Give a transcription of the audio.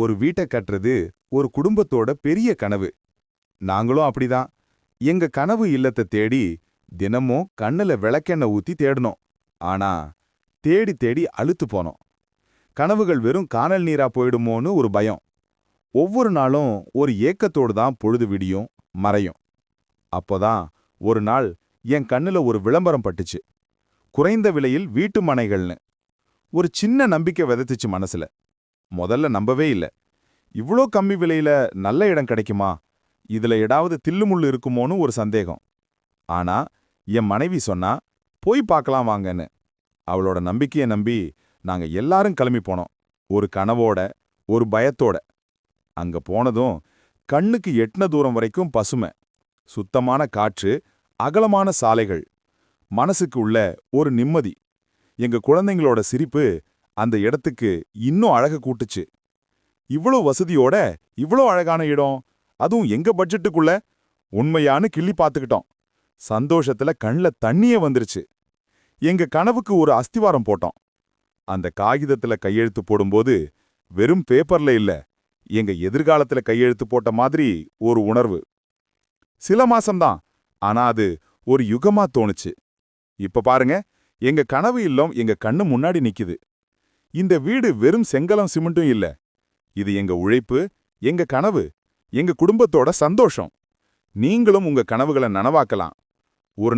ஒரு வீட்டை கட்டுறது ஒரு குடும்பத்தோட பெரிய கனவு. நாங்களும் அப்படிதான். எங்க கனவு இல்லத்தை தேடி தினமும் கண்ணுல விளக்கெண்ணெய் ஊத்தி தேடணும் ஆனா தேடி தேடி அழுத்து போனோம். கனவுகள் வெறும் கானல் நீரா போயிடுமோன்னு ஒரு பயம். ஒவ்வொரு நாளும் ஒரு ஏக்கத்தோடு தான் பொழுது விடியும் மறையும். அப்போதான் ஒரு நாள் என் கண்ணுல ஒரு விளம்பரம் பட்டுச்சு. குறைந்த விலையில் வீட்டு மனைகள்னு. ஒரு சின்ன நம்பிக்கை விதைத்துச்சு மனசுல. முதல்ல நம்பவே இல்ல. இவ்ளோ கம்மி விலையில நல்ல இடம் கிடைக்குமா? இதுல ஏதாவது தில்லுமுள்ளு இருக்குமோன்னு ஒரு சந்தேகம். ஆனா என் மனைவி சொன்னா போய் பார்க்கலாம் வாங்கன்னு. அவளோட நம்பிக்கையை நம்பி நாங்க எல்லாரும் கிளம்பி போனோம். ஒரு கனவோட ஒரு பயத்தோட. அங்க போனதும் கண்ணுக்கு எட்டின தூரம் வரைக்கும் பசுமை சுத்தமான காற்று அகலமான சாலைகள் மனசுக்கு உள்ள ஒரு நிம்மதி. எங்க குழந்தைங்களோட சிரிப்பு அந்த இடத்துக்கு இன்னும் அழகு கூட்டுச்சு. இவ்வளோ வசதியோட இவ்வளோ அழகான இடம். அதுவும் எங்க பட்ஜெட்டுக்குள்ள? உண்மையானு கிள்ளி பார்த்துக்கிட்டோம். சந்தோஷத்துல கண்ல தண்ணியே வந்துருச்சு. எங்க கனவுக்கு ஒரு அஸ்திவாரம் போட்டோம். அந்த காகிதத்துல கையெழுத்து போடும்போது வெறும் பேப்பர்ல இல்ல எங்க எதிர்காலத்துல கையெழுத்து போட்ட மாதிரி ஒரு உணர்வு. சில மாசம்தான் ஆனா அது ஒரு யுகமா தோணுச்சு. இப்ப பாருங்க எங்க கனவு இல்லம் எங்க கண்ணு முன்னாடி நிக்குது. இந்த வீடு வெறும் செங்கலம் சிமெண்ட்டும் இல்ல. இது எங்க உழைப்பு எங்க கனவு எங்க குடும்பத்தோட சந்தோஷம். நீங்களும் உங்க கனவுகளை நனவாக்கலாம். ஒரு